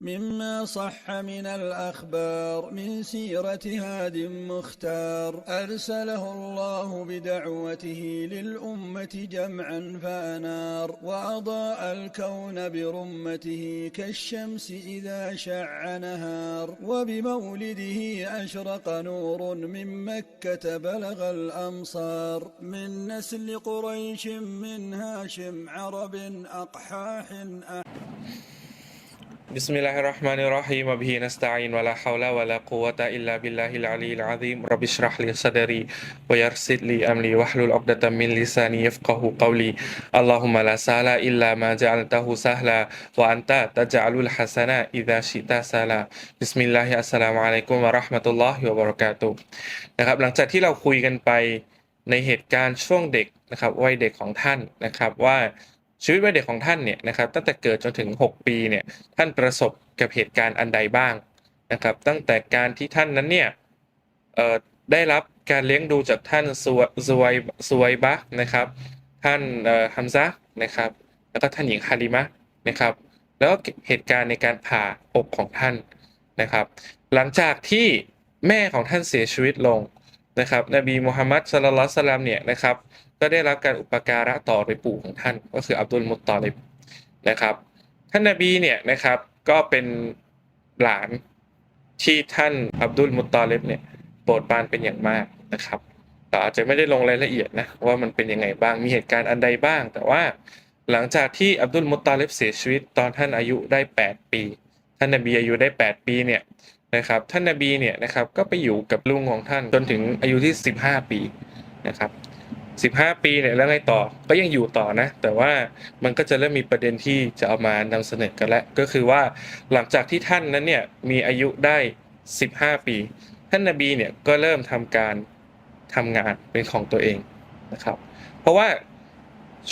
مما صح من الأخبار من سيرة هاد مختار. أرسله الله بدعوته للأمة جمعا فأنار. وأضاء الكون برمته كالشمس إذا شع نهار. وبمولده أشرق نور من مكة بلغ الأمصار. من نسل قريش من هاشم عرب أقحاح بسم الله الرحمن الرحيم وبه نستعين ولا حول ولا قوة إلا بالله العلي العظيم رب اشرح لي صدري ويسر لي أمري واحلل عقدة من لساني يفقه قولي اللهم لا سهل إلا ما جعلته سهلا وأنت تجعل الحسن إذا شئت سهلا بسم الله السلام عليكم ورحمة الله وبركاته นะครับหลังจากที่เราคุยกันไปในเหตุการณ์ช่วงเด็กนะครับวัยเด็กของท่านนะครับว่า ชีวิตวัยเด็กของท่านเนี่ยนะครับตั้งแต่เกิดจนถึง 6 ปีเนี่ยท่านประสบกับเหตุการณ์อันใดบ้างนะครับ ตั้งแต่การที่ท่านนั้นเนี่ยได้รับการเลี้ยงดูจากท่านซวซวยซวยบะนะครับ ท่านฮัมซะนะครับ แล้วก็ท่านหญิงฮาลิมะนะครับ แล้วก็เหตุการณ์ในการผ่าอกของท่านนะครับ หลังจากที่แม่ของท่านเสียชีวิตลงนะครับ นบีมุฮัมมัดสลลัลสลลัมเนี่ยนะครับ ก็ได้รับการอุปการะต่อโดยปู่ของท่าน ก็คืออับดุลมุตตอลิบนะครับ ท่านนบีเนี่ยนะครับก็เป็นหลานที่ท่านอับดุลมุตตอลิบเนี่ยโปรดปรานเป็นอย่างมากนะครับแต่อาจจะไม่ได้ลงรายละเอียดนะว่ามันเป็นยังไงบ้างมีเหตุการณ์อันใดบ้าง แต่ว่าหลังจากที่อับดุลมุตตอลิบเสียชีวิตตอนท่านอายุได้ 8 ปี ท่านนบีอายุได้ 8 ปีเนี่ยนะครับท่านนบีเนี่ยนะครับก็ไปอยู่กับลุงของท่านจนถึงอายุที่ 15 ปีนะครับ 15 ปีเนี่ยแล้วไงต่อก็ยังอยู่ต่อนะ แต่ว่ามันก็จะเริ่มมีประเด็นที่จะเอามานำเสนอกันแล้ว ก็คือว่าหลังจากที่ท่านนั้นเนี่ยมีอายุได้ 15 ปี ท่านนบีเนี่ยก็เริ่มทำการทำงานเป็นของตัวเองนะครับ เพราะว่า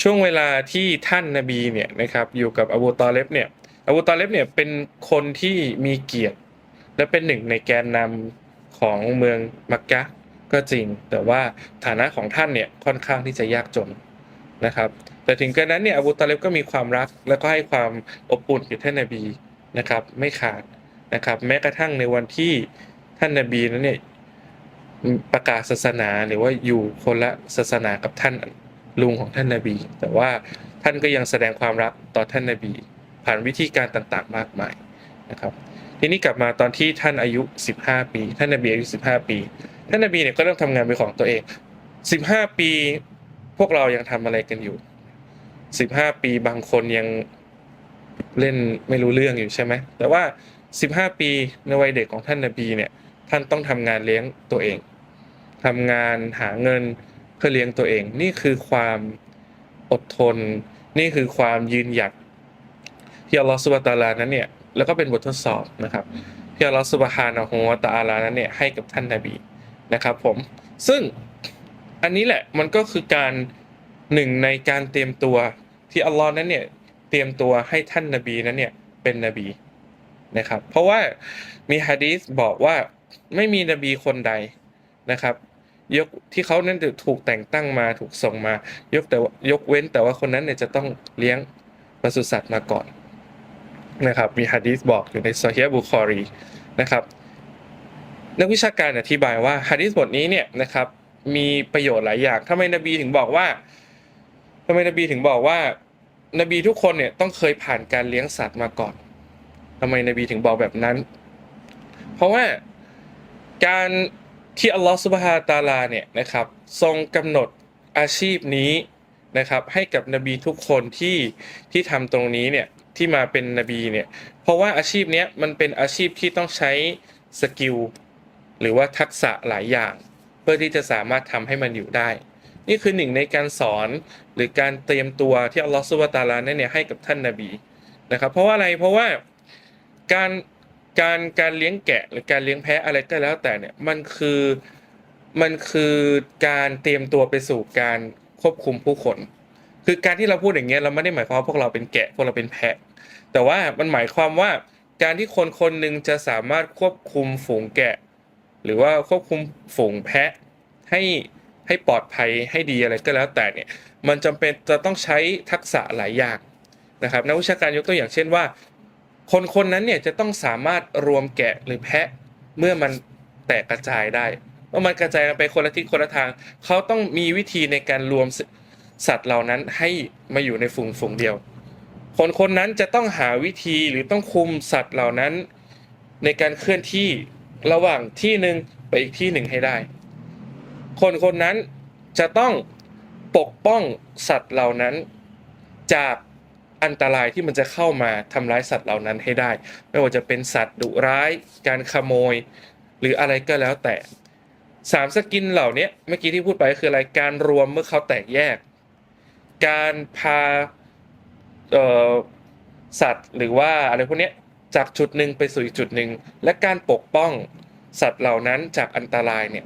ช่วงเวลาที่ท่านนบีเนี่ยนะครับอยู่กับอบูตอเลบเนี่ยอบูตอเลบเนี่ยเป็นคนที่มีเกียรติ และเป็นหนึ่งในแกนนำของเมืองมักกะ ก็จริง แต่ว่าฐานะของท่านเนี่ยค่อนข้างที่จะยากจนนะครับ แต่ถึงกระนั้นเนี่ยอบูตาเลบก็มีความรัก แล้วก็ให้ความอบอุ่นกับท่านนบีนะครับ ไม่ขาดนะครับ แม้กระทั่งในวันที่ท่านนบีนั้นเนี่ยประกาศศาสนาหรือว่าอยู่คนละศาสนากับท่านลุงของท่านนบี แต่ว่าท่านก็ยังแสดงความรักต่อท่านนบี ผ่านวิธีการต่างๆ มากมายนะครับ ทีนี้กลับมาตอนที่ท่านอายุ 15 ปี ท่านนบีอายุ 15 ปี ท่านนบีเนี่ยก็เริ่มทำงานเป็นของตัวเอง 15 ปีพวกเรายังทำอะไรกันอยู่ 15 ปีบางคนยังเล่นไม่รู้เรื่องอยู่ใช่ไหมแต่ว่า 15 ปีในวัยเด็กของท่านนบีเนี่ยท่านต้องทำงานเลี้ยงตัวเองทำงานหาเงินเพื่อเลี้ยงตัวเอง นี่คือความอดทน นี่คือความยืนหยัดที่อัลลอฮฺสุบะตาลานั้นเนี่ยแล้วก็เป็นบททดสอบนะครับที่อัลลอฮฺสุบฮานะฮูวะตะอาลานั้นเนี่ยให้กับท่านนบี นะครับผมซึ่งอันนี้แหละมันก็คือการหนึ่งในการเตรียมตัวที่อัลลอฮ์นั้นเนี่ยเตรียมตัวให้ท่านนบีนั้นเนี่ยเป็นนบีนะครับ เพราะว่ามีฮะดีษบอกว่าไม่มีนบีคนใดนะครับยกที่เขานั้นถูกแต่งตั้งมาถูกส่งมา ยกแต่วยกเว้นแต่ว่าคนนั้นเนี่ยจะต้องเลี้ยงปศุสัตว์มาก่อนนะครับมีฮะดีษบอกอยู่ในซอฮีฮ์บุคอรีนะครับ นักวิชาการอธิบายว่าฮะดีษบทนี้เนี่ยนะครับมีประโยชน์หลายอย่างทำไมนบีถึงบอกว่าทำไมนบีถึงบอกว่า นบีทุกคนเนี่ยต้องเคยผ่านการเลี้ยงสัตว์มาก่อนทำไมนบีถึงบอกแบบนั้น เพราะว่าการที่อัลลอฮฺสุบฮาตาลาเนี่ยนะครับทรงกำหนดอาชีพนี้นะครับให้กับนบีทุกคนที่ที่ทำตรงนี้เนี่ยที่มาเป็นนบีเนี่ยเพราะว่าอาชีพเนี้ยมันเป็นอาชีพที่ต้องใช้สกิล หรือว่าทักษะหลายอย่าง เพื่อที่จะสามารถทำให้มันอยู่ได้ นี่คือหนึ่งในการสอนหรือการเตรียมตัวที่อัลลอฮฺสุบตาลาเนี่ยให้กับท่านนบีนะครับ เพราะว่าอะไรเพราะว่าการการการเลี้ยงแกะหรือการเลี้ยงแพะอะไรก็แล้วแต่เนี่ยมันคือมันคือการเตรียมตัวไปสู่การควบคุมผู้คน คือการที่เราพูดอย่างเงี้ยเราไม่ได้หมายความว่าพวกเราเป็นแกะพวกเราเป็นแพะ แต่ว่ามันหมายความว่าการที่คนคนหนึ่งจะสามารถควบคุมฝูงแกะ หรือว่าควบคุมฝูงแพะให้ให้ปลอดภัยให้ดีอะไรก็แล้วแต่เนี่ยมันจำเป็นจะต้องใช้ทักษะหลายอย่างนะครับนักวิชาการยกตัวอย่างเช่นว่า คนคนนั้นเนี่ยจะต้องสามารถรวมแกะหรือแพะเมื่อมันแตกกระจายได้เมื่อมันกระจายไปคนละทิศคนละทาง เขาต้องมีวิธีในการรวมสัตว์เหล่านั้นให้มาอยู่ในฝูงฝูงเดียว คนคนนั้นจะต้องหาวิธีหรือต้องคุมสัตว์เหล่านั้น ในการเคลื่อนที่ ระหว่างที่หนึ่งไปอีกที่หนึ่งให้ได้ คนคนนั้นจะต้องปกป้องสัตว์เหล่านั้น จากอันตรายที่มันจะเข้ามาทำร้ายสัตว์เหล่านั้นให้ได้ ไม่ว่าจะเป็นสัตว์ดุร้าย การขโมย หรืออะไรก็แล้วแต่สามสกินเหล่านี้เมื่อกี้ที่พูดไปคืออะไรการรวมเมื่อเขาแตกแยก การพาสัตว์หรือว่าอะไรพวกนี้ จากจุดหนึ่งไปสู่อีกจุดหนึ่งและการปกป้องสัตว์เหล่านั้นจากอันตรายเนี่ย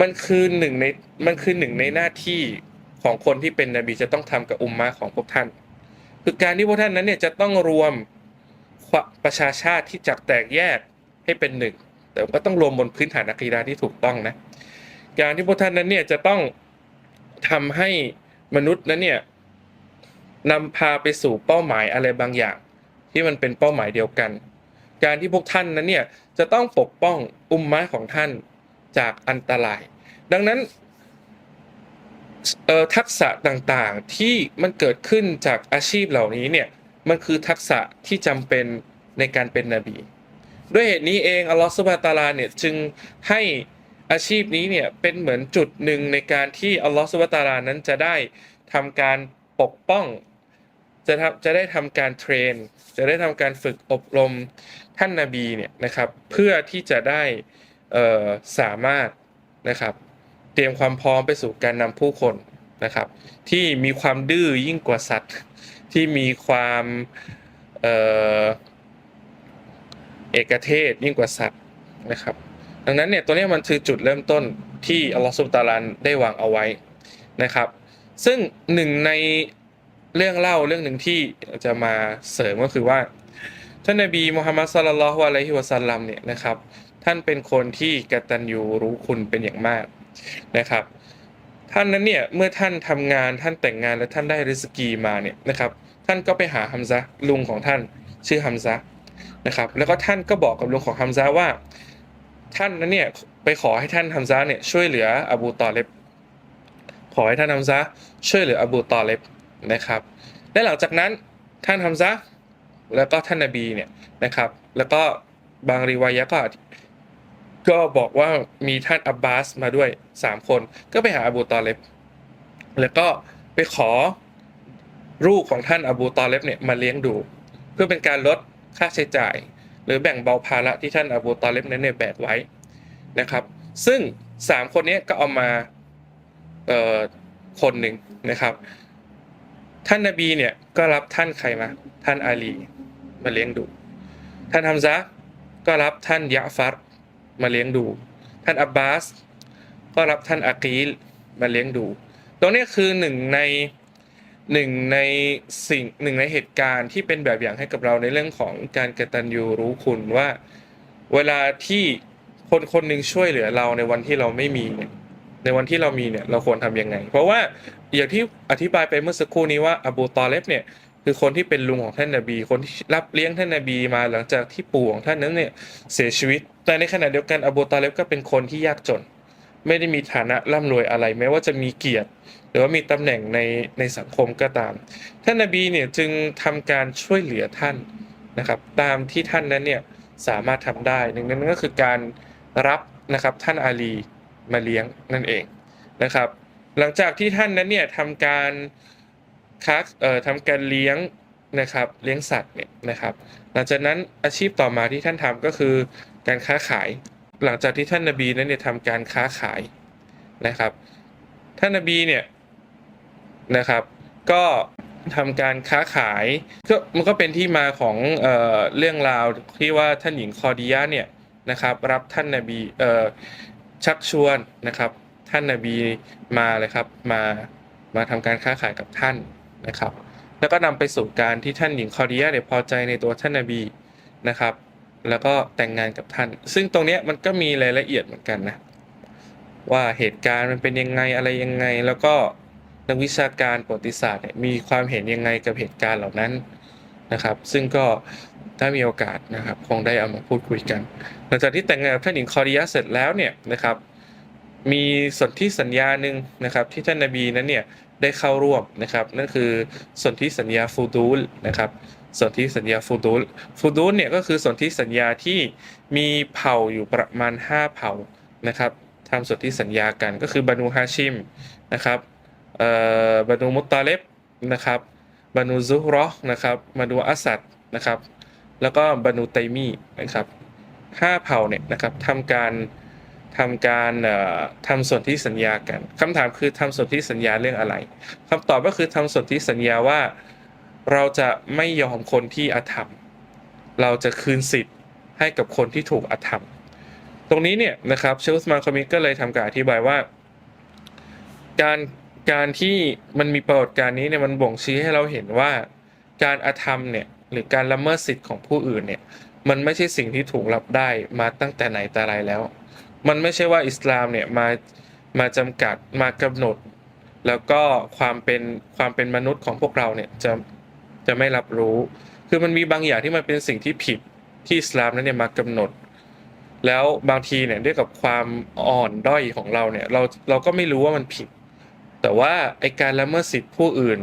มันคือหนึ่งในมันคือหนึ่งในหน้าที่ของคนที่เป็นนบีจะต้องทำกับอุมมะของพวกท่าน คือการที่พวกท่านนั้นเนี่ยจะต้องรวมประชาชาติที่จากแตกแยกให้เป็นหนึ่งแต่ก็ต้องรวมบนพื้นฐานอะคีดาที่ถูกต้องนะการที่พวกท่านนั้นเนี่ยจะต้องทำให้มนุษย์นั้นเนี่ยนำพาไปสู่เป้าหมายอะไรบางอย่าง ที่มันเป็นเป้าหมายเดียวกัน การที่พวกท่านนั้นเนี่ยจะต้องปกป้องอุมมะของท่านจากอันตราย ดังนั้นทักษะต่างๆที่มันเกิดขึ้นจากอาชีพเหล่านี้เนี่ยมันคือทักษะที่จำเป็นในการเป็นนบี ด้วยเหตุนี้เองอัลลอฮฺสุบานะตาลาเนี่ยจึงให้อาชีพนี้เนี่ยเป็นเหมือนจุดหนึ่งในการที่อัลลอฮฺสุบานะตาลานั้นจะได้ทำการปกป้อง จะทำจะได้ทำการเทรน จะได้ทำการฝึกอบรมท่านนาบีเนี่ยนะครับเพื่อที่จะได้สามารถนะครับเตรียมความพร้อมไปสู่การนำผู้คนนะครับ ที่มีความดื้อยิ่งกว่าสัตว์ ที่มีความเอเอกเทศยิ่งกว่าสัตว์นะครับ ดังนั้นเนี่ยตัวนี้มันคือจุดเริ่มต้นที่อัลลอฮฺสุบฮานะฮูวะตาลาได้วางเอาไว้นะครับ ซึ่งหนึ่งใน เรื่องเล่าเรื่องหนึ่งที่จะมาเสริมก็คือว่า ท่านนบีมุฮัมมัดสัลลัลลอฮุอะลัยฮิวะสัลลัมเนี่ยนะครับ ท่านเป็นคนที่กตัญญูรู้คุณเป็นอย่างมากนะครับ ท่านนั้นเนี่ยเมื่อท่านทำงานท่านแต่งงานและท่านได้ริสกีมาเนี่ยนะครับ ท่านก็ไปหาฮัมซะลุงของท่านชื่อฮัมซะนะครับ แล้วก็ท่านก็บอกกับลุงของฮัมซาว่า ท่านนั้นเนี่ยไปขอให้ท่านฮัมซาเนี่ยช่วยเหลืออบูตอเลบขอให้ท่านฮัมซาช่วยเหลืออบูตอเลบ นะครับ และหลังจากนั้นท่านฮัมซาแล้วก็ท่านนบีเนี่ยนะครับ แล้วก็บางรีวายะก็ก็บอกว่ามีท่านอับบาสมาด้วยสามคน ก็ไปหาอบูตอเลบแล้วก็ไปขอลูกของท่านอบูตอเลบเนี่ยมาเลี้ยงดู เพื่อเป็นการลดค่าใช้จ่าย หรือแบ่งเบาภาระที่ท่านอบูตอเลบนั้นเนี่ยแบกไว้นะครับ ซึ่งสามคนนี้ก็เอามาคนหนึ่งนะครับ ท่านนบีเนี่ยก็รับท่านใครมา ท่านอาลีมาเลี้ยงดู ท่านฮัมซะก็รับท่านยะฟัรมาเลี้ยงดู ท่านอับบาส ก็รับท่านอากีลมาเลี้ยงดู ตรงนี้คือหนึ่งในหนึ่งในสิ่งหนึ่งในเหตุการณ์ที่เป็นแบบอย่างให้กับเราในเรื่องของการกตัญญูรู้คุณว่า เวลาที่คนคนหนึ่งช่วยเหลือเราในวันที่เราไม่มีเนี่ยในวันที่เรามีเนี่ยเราควรทำยังไง เพราะว่า อย่างที่อธิบายไปเมื่อสักครู่นี้ว่าอบูตอเลบเนี่ยคือคนที่เป็นลุงของท่านนบี คนที่รับเลี้ยงท่านนบีมาหลังจากที่ปู่ของท่านนั้นเนี่ยเสียชีวิต แต่ในขณะเดียวกันอบูตอเลบก็เป็นคนที่ยากจน ไม่ได้มีฐานะร่ำรวยอะไร แม้ว่าจะมีเกียรติ หรือว่ามีตำแหน่งในในสังคมก็ตาม ท่านนบีเนี่ยจึงทำการช่วยเหลือท่านนะครับตามที่ท่านนั้นเนี่ยสามารถทำได้หนึ่งนั้นก็คือการรับนะครับท่านอาลีมาเลี้ยงนั่นเองนะครับ หลังจากที่ท่านนั้นเนี่ยทำการค้าเอ่อทำการเลี้ยงนะครับเลี้ยงสัตว์เนี่ยนะครับ หลังจากนั้นอาชีพต่อมาที่ท่านทำก็คือการค้าขาย หลังจากที่ท่านนบีนั้นเนี่ยทำการค้าขายนะครับ ท่านนบีเนี่ยนะครับ ก็ทำการค้าขายก็มันก็เป็นที่มาของเอ่อเรื่องราวที่ว่าท่านหญิงคอดียะเนี่ยนะครับ รับท่านนบีเอ่อชักชวนนะครับ ท่านนบีมาเลยครับ มามาทำการค้าขายกับท่านนะครับ แล้วก็นำไปสู่การที่ท่านหญิงคอดียะเนี่ยพอใจในตัวท่านนบีนะครับ แล้วก็แต่งงานกับท่าน ซึ่งตรงเนี้ยมันก็มีรายละเอียดเหมือนกันนะว่าเหตุการณ์มันเป็นยังไงอะไรยังไง แล้วก็นักวิชาการประวัติศาสตร์เนี่ยมีความเห็นยังไงกับเหตุการณ์เหล่านั้นนะครับ ซึ่งก็ถ้ามีโอกาสนะครับคงได้เอามาพูดคุยกัน หลังจากที่แต่งงานกับท่านหญิงคอริยะเสร็จแล้วเนี่ยนะครับ มีสนธิสัญญาหนึ่งนะครับที่ท่านนบีนั้นเนี่ยได้เข้าร่วมนะครับนั่นคือสนธิสัญญาฟูดูลนะครับสนธิสัญญาฟูดูลฟูดูลเนี่ยก็คือสนธิสัญญาที่มีเผ่าอยู่ประมาณ 5 เผ่านะครับทำสนธิสัญญากันก็คือบานูฮาชิมนะครับบานูมุตตาเลบนะครับบานูซุฮรอห์นะครับบานูอัสัดนะครับแล้วก็บานูไตมีนะครับห้าเผ่าเนี่ยนะครับทำการ ทำการทำสนธิสัญญากันคำถามคือทำส่วนธิสัญญาเรื่องอะไรคำตอบก็คือทำส่วนธิสัญญาว่าเราจะไม่ยอมคนที่อธรรม เราจะคืนสิทธิ์ให้กับคนที่ถูกอธรรม ตรงนี้เนี่ยนะครับเชลส์มาคอมิกก็เลยทำการอธิบายว่า การการที่มันมีปรากฏการณ์นี้เนี่ยมันบ่งชี้ให้เราเห็นว่าการอธรรมเนี่ยหรือการละเมิดสิทธิ์ของผู้อื่นเนี่ยมันไม่ใช่สิ่งที่ถูกรับได้มาตั้งแต่ไหนแต่ไรแล้ว มันไม่ใช่ว่าอิสลามเนี่ยมามาจำกัดมากำหนด แล้วก็ความเป็นความเป็นมนุษย์ของพวกเราเนี่ยจะจะไม่รับรู้ คือมันมีบางอย่างที่มันเป็นสิ่งที่ผิดที่อิสลามนั้นเนี่ยมากำหนด แล้วบางทีเนี่ยด้วยกับความอ่อนด้อยของเราเนี่ยเราเราก็ไม่รู้ว่ามันผิด แต่ว่าไอการละเมิดสิทธิผู้อื่น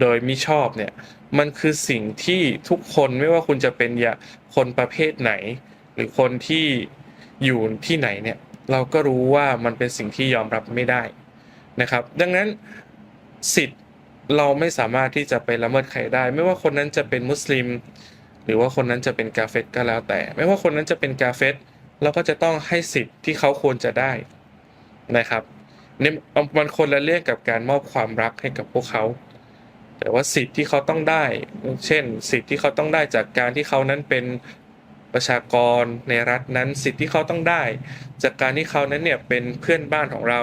โดยมิชอบเนี่ยมันคือสิ่งที่ทุกคนไม่ว่าคุณจะเป็นยาคนประเภทไหน หรือคนที่อยู่ที่ไหนเนี่ย เราก็รู้ว่ามันเป็นสิ่งที่ยอมรับไม่ได้นะครับ ดังนั้นสิทธิ์เราไม่สามารถที่จะไปละเมิดใครได้ ไม่ว่าคนนั้นจะเป็นมุสลิม หรือว่าคนนั้นจะเป็นกาเฟตก็แล้วแต่ ไม่ว่าคนนั้นจะเป็นกาเฟตเราก็จะต้องให้สิทธิ์ที่เขาควรจะได้นะครับนี่มันคนละเรื่องกับการมอบความรักให้กับพวกเขา แต่ว่าสิทธิ์ที่เขาต้องได้ เช่น สิทธิ์ที่เขาต้องได้จากการที่เขานั้นเป็น ประชากรในรัฐนั้นสิทธิที่เขาต้องได้ จากการที่เขานั้นเนี่ยเป็นเพื่อนบ้านของเรา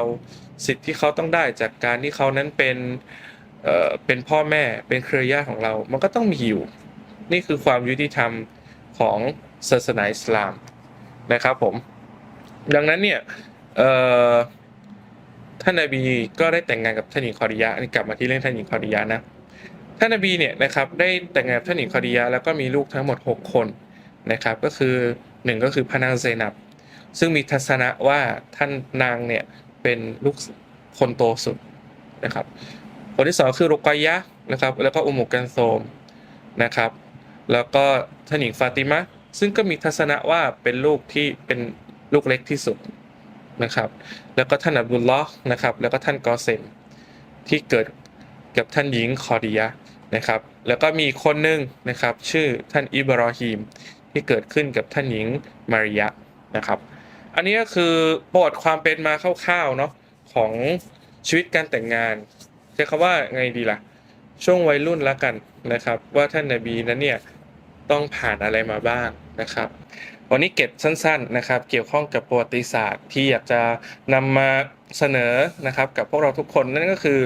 สิทธิที่เขาต้องได้ จากการที่เขานั้นเป็นเอ่อเป็นพ่อแม่เป็นเครือญาติของเรา มันก็ต้องมีอยู่ นี่คือความยุติธรรมของศาสนาอิสลามนะครับผมดังนั้นเนี่ยท่านนบีก็ได้แต่งงานกับท่านหญิงคอริยะนี่กลับมาที่เรื่องท่านหญิงคอริยะนะท่านนบีเนี่ยนะครับได้แต่งงานกับท่านหญิงคอดียะแล้วก็มีลูกทั้งหมด 6 คน นะครับก็คือหนึ่งก็คือพระนางเซนับ ซึ่งมีทัศนะว่าท่านนางเนี่ยเป็นลูกคนโตสุดนะครับคนที่สองคือรุกอยะนะครับแล้วก็อุมุกันโซมนะครับ แล้วก็ท่านหญิงฟาติมะซึ่งก็มีทัศนะว่าเป็นลูกที่เป็นลูกเล็กที่สุดนะครับ แล้วก็ท่านอับดุลลอฮ์นะครับ แล้วก็ท่านกอเซมที่เกิดกับท่านหญิงคอดียะนะครับ แล้วก็มีคนหนึ่งนะครับ ชื่อท่านอิบรอฮีม ที่เกิดขึ้นกับท่านหญิงมาริยะนะครับ อันนี้ก็คือประวัติความเป็นมาคร่าวๆเนาะของชีวิตการแต่งงานใช้คำว่าไงดีล่ะ ช่วงวัยรุ่นแล้วกันนะครับ ว่าท่านนบีนั้นเนี่ยต้องผ่านอะไรมาบ้างนะครับ วันนี้เก็บสั้นๆนะครับ เกี่ยวข้องกับประวัติศาสตร์ที่อยากจะนำมาเสนอนะครับ กับพวกเราทุกคนนั่นก็คือ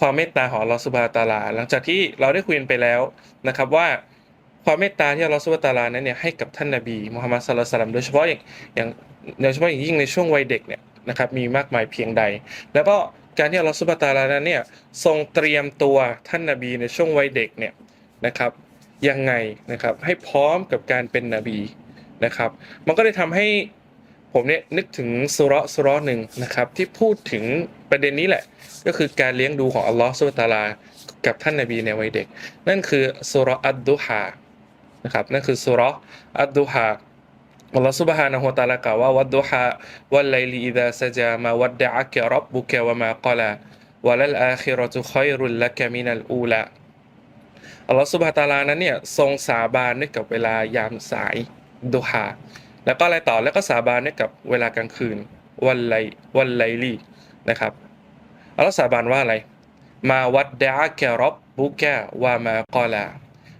ความเมตตาของลอสุบาตาลา หลังจากที่เราได้คุยกันไปแล้วนะครับว่า ความเมตตาที่อัลลอฮฺสุบตาลานั้นเนี่ยให้กับท่านนบีมุฮัมมัดศ็อลลัลลอฮุลัยฮิวะซัลลัมโดยเฉพาะอย่างอย่างโดยเฉพาะอย่างยิ่งในช่วงวัยเด็กเนี่ยนะครับมีมากมายเพียงใด แล้วก็การที่อัลลอฮฺสุบตาลานั้นเนี่ยทรงเตรียมตัวท่านนบีในช่วงวัยเด็กเนี่ยนะครับยังไงนะครับให้พร้อมกับการเป็นนบีนะครับ มันก็เลยทำให้ผมเนี่ยนึกถึงสุระสุระหนึ่งนะครับที่พูดถึงประเด็นนี้แหละ ก็คือการเลี้ยงดูของอัลลอฮฺสุบตาลากับท่านนบีในวัยเด็ก นั่นคือสุระอัดดุฮา นะครับนั่นคือสุรอัดดุฮาอัลลอฮฺสุบฮานะฮูวะตะอาลากล่าวว่าวัดดุฮาวัลไลลิอิดาซะจามาวัดดะอะกะรับบุกะวะมากลาวะลัลอาคิราะตุคอยรุลละกะมินัลอูลาอัลลอฮฺสุบฮานะฮูวะตะอาลานั้นเนี่ยทรงสาบานด้วยกับเวลายามสายดุฮาแล้วก็อะไรต่อแล้วก็สาบานด้วยกับเวลากลางคืนวันไลวันไลลีนะครับอัลลอฮ์สาบานว่าอะไร มาวัดดะแกรับบุกะวามากลา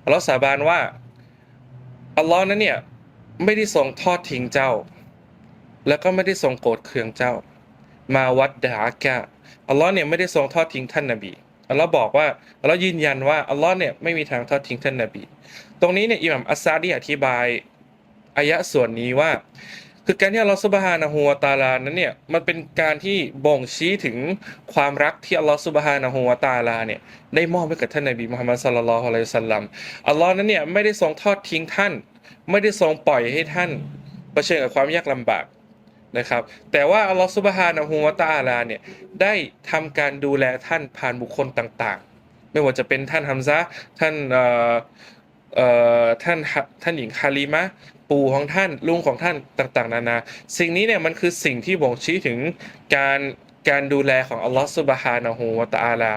อัลลอฮ์สาบานว่า อัลลอฮ์นั้นเนี่ยไม่ได้ทรงทอดทิ้งเจ้า แล้วก็ไม่ได้ทรงโกรธเคืองเจ้า มาวัดดาแกอัลลอฮ์เนี่ยไม่ได้ทรงทอดทิ้งท่านนบีอัลลอฮ์บอกว่าอัลลอฮ์ยืนยันว่าอัลลอฮ์เนี่ยไม่มีทางทอดทิ้งท่านนบี ตรงนี้เนี่ยอิหม่ามอัสซาดีอธิบายอายะส่วนนี้ว่า คือการที่อัลลอฮฺซุบฮานะฮูวะตาลานั้นเนี่ยมันเป็นการที่บ่งชี้ถึงความรักที่อัลลอฮฺซุบฮานะฮูวะตาลาเนี่ยได้มอบให้กับท่านนบีมุฮัมมัดศ็อลลัลลอฮุอะลัยฮิสัลลัมอัลลอฮ์นั้นเนี่ยไม่ได้ทรงทอดทิ้งท่าน ไม่ได้ทรงปล่อยให้ท่านเผชิญกับความยากลำบากนะครับ แต่ว่าอัลลอฮฺซุบฮานะฮูวะตาลาเนี่ยได้ทำการดูแลท่านผ่านบุคคลต่างๆ ไม่ว่าจะเป็นท่านฮัมซะท่านเอ่อ ท่านท่านหญิงฮาลิมะปู่ของท่านลุงของท่านต่างๆ นานา สิ่งนี้เนี่ยมันคือสิ่งที่บ่งชี้ถึงการการดูแลของอัลลอฮฺซุบฮานะฮูวะตะอาลา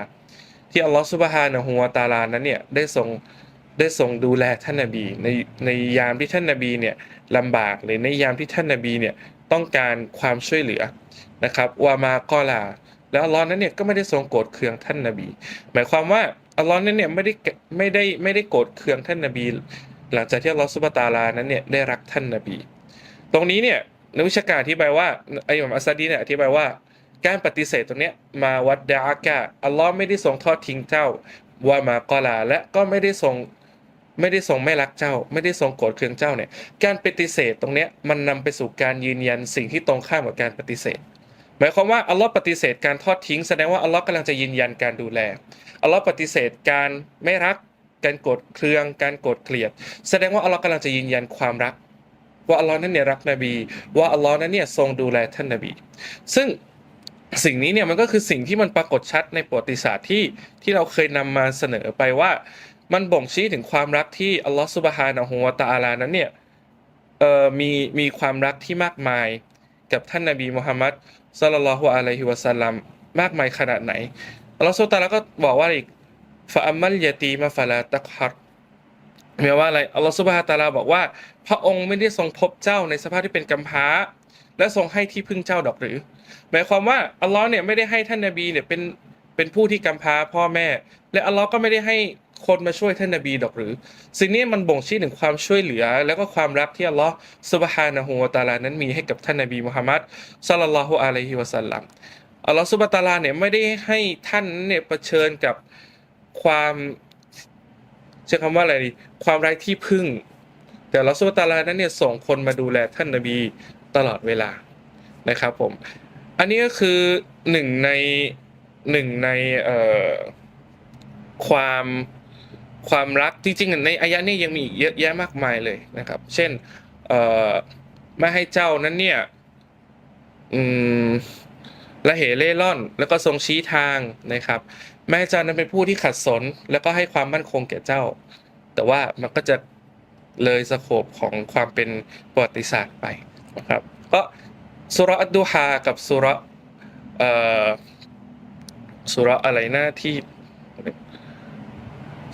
ที่อัลลอฮฺซุบฮานะฮูวะตาลานั้นเนี่ยได้ทรงได้ทรงดูแลท่านนบีในในยามที่ท่านนบีเนี่ยลำบากหรือในยามที่ท่านนบีเนี่ยต้องการความช่วยเหลือนะครับวามากอลา แล้วอัลลอฮ์นั้นเนี่ยก็ไม่ได้ทรงโกรธเคืองท่านนบี หมายความว่า อัลลอฮ์นั้นเนี่ยไม่ได้ไม่ได้ไม่ได้โกรธเคืองท่านนบี หลังจากที่อัลลอฮ์ซุบตาลานั้นเนี่ยได้รักท่านนบี ตรงนี้เนี่ยนักวิชาการอธิบายว่าไอ้หม่อมอัสซาดีเนี่ยอธิบายว่าการปฏิเสธตรงเนี้ยมาวัดดาอากะอัลลอฮ์ไม่ได้ทรงทอดทิ้งเจ้าว่ามากอลาและก็ไม่ได้ทรงไม่ได้ทรงไม่รักเจ้า ไม่ได้ทรงโกรธเคืองเจ้าเนี่ยการปฏิเสธตรงเนี้ยมันนำไปสู่การยืนยันสิ่งที่ตรงข้ามกับการปฏิเสธ หมายความว่าอัลลอฮ์ปฏิเสธการทอดทิ้งแสดงว่าอัลลอฮ์กำลังจะยืนยันการดูแลอัลลอฮ์ปฏิเสธการไม่รัก การโกรธเคือง การโกรธเกลียด แสดงว่าอัลลอฮ์กำลังจะยืนยันความรัก ว่าอัลลอฮ์นั้นเนี่ยรักนบี ว่าอัลลอฮ์นั้นเนี่ยทรงดูแลท่านนบี ซึ่งสิ่งนี้เนี่ยมันก็คือสิ่งที่มันปรากฏชัดในประวัติศาสตร์ที่ที่เราเคยนำมาเสนอไปว่ามันบ่งชี้ถึงความรักที่อัลลอฮ์ซุบฮานะฮูวะตะอาลานั้นเนี่ยเอ่อมีมีความรักที่มากมายกับท่านนบีมุฮัมมัด ศ็อลลัลลอฮุอะลัยฮิวะสัลลัมมากมายขนาดไหนอัลลอฮ์ซุบฮานะฮูวะตาลก็บอกว่าอีกฟะอัมมัลยตีมะฟะลาตักฮัรหมายว่าอะไรอัลลอฮฺซุบฮานะฮูวะตะอาลาบอกว่า พระองค์ไม่ได้ทรงพบเจ้าในสภาพที่เป็นกำพร้า และทรงให้ที่พึ่งเจ้าดอกหรือ หมายความว่าอัลลอฮ์เนี่ยไม่ได้ให้ท่านนบีเนี่ยเป็นเป็นผู้ที่กำพร้าพ่อแม่ และอัลลอฮ์ก็ไม่ได้ให้ คนมาช่วยท่านนบีดอกหรือ สิ่งนี้มันบ่งชี้ถึงความช่วยเหลือ แล้วก็ความรักที่อัลลอฮ์ซุบฮานะฮูวะตาลานั้นมีให้กับท่านนบีมุฮัมมัดศ็อลลัลลอฮุอะลัยฮิวะสัลลัมอัลลอฮ์ซุบฮานะตาลาเนี่ยไม่ได้ให้ท่านเนี่ยเผชิญกับความใช้คำว่าอะไรดีความไร้ที่พึ่ง แต่อัลลอฮ์ซุบฮานะตาลานั้นเนี่ยส่งคนมาดูแลท่านนบีตลอดเวลานะครับผมอันนี้ก็คือหนึ่งในหนึ่งในเอ่อความ ความรักจริงๆในอายะนี้ยังมีเยอะแยะมากมายเลยนะครับ เช่นไม่ให้เจ้านั้นเนี่ยละเหเล่ร่อน แล้วก็ทรงชี้ทางนะครับ แม้เจ้านั้นเป็นผู้ที่ขัดสน แล้วก็ให้ความมั่นคงแก่เจ้า แต่ว่ามันก็จะเลยสโคปของความเป็นประวัติศาสตร์ไปนะครับก็สุราะห์อัดดูฮากับสุระสุระอะไรหน้าที่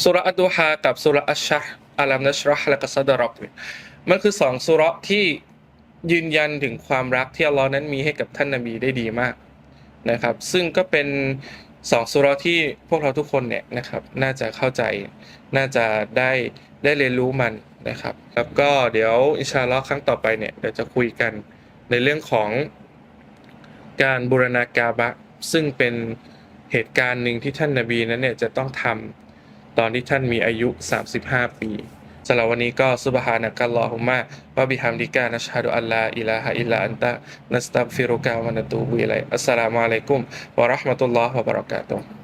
สุราะห์อัดดูฮากับสุราะห์อัชชะอัลัมนัชราะห์และก็ซัดรอกเนี่ยมันคือสองสุรที่ยืนยันถึงความรักที่อัลลอฮ์นั้นมีให้กับท่านนบีได้ดีมากนะครับ ซึ่งก็เป็นสองสุรที่พวกเราทุกคนเนี่ยนะครับ น่าจะเข้าใจน่าจะได้ได้เรียนรู้มันนะครับ แล้วก็เดี๋ยวอินชาลอครั้งต่อไปเนี่ยเดี๋ยวจะคุยกันในเรื่องของการบูรณากาบะซึ่งเป็นเหตุการณ์หนึ่งที่ท่านนาบีนั้นเนี่ยจะต้องทำ ตอนที่ท่านมีอายุ 35 ปีสำหรับวันนี้ก็สุบฮานะกัลลอฮุมะวะบิฮัมดิกานะชฮะดุอัลลาอิลาฮะอิลลาอันตะนัสตัฟิรุกะวะนะตูบุอิลัยอัสสลามุอะลัยกุมวะเราะห์มะตุลลอฮ์วะบะเราะกาตุฮ์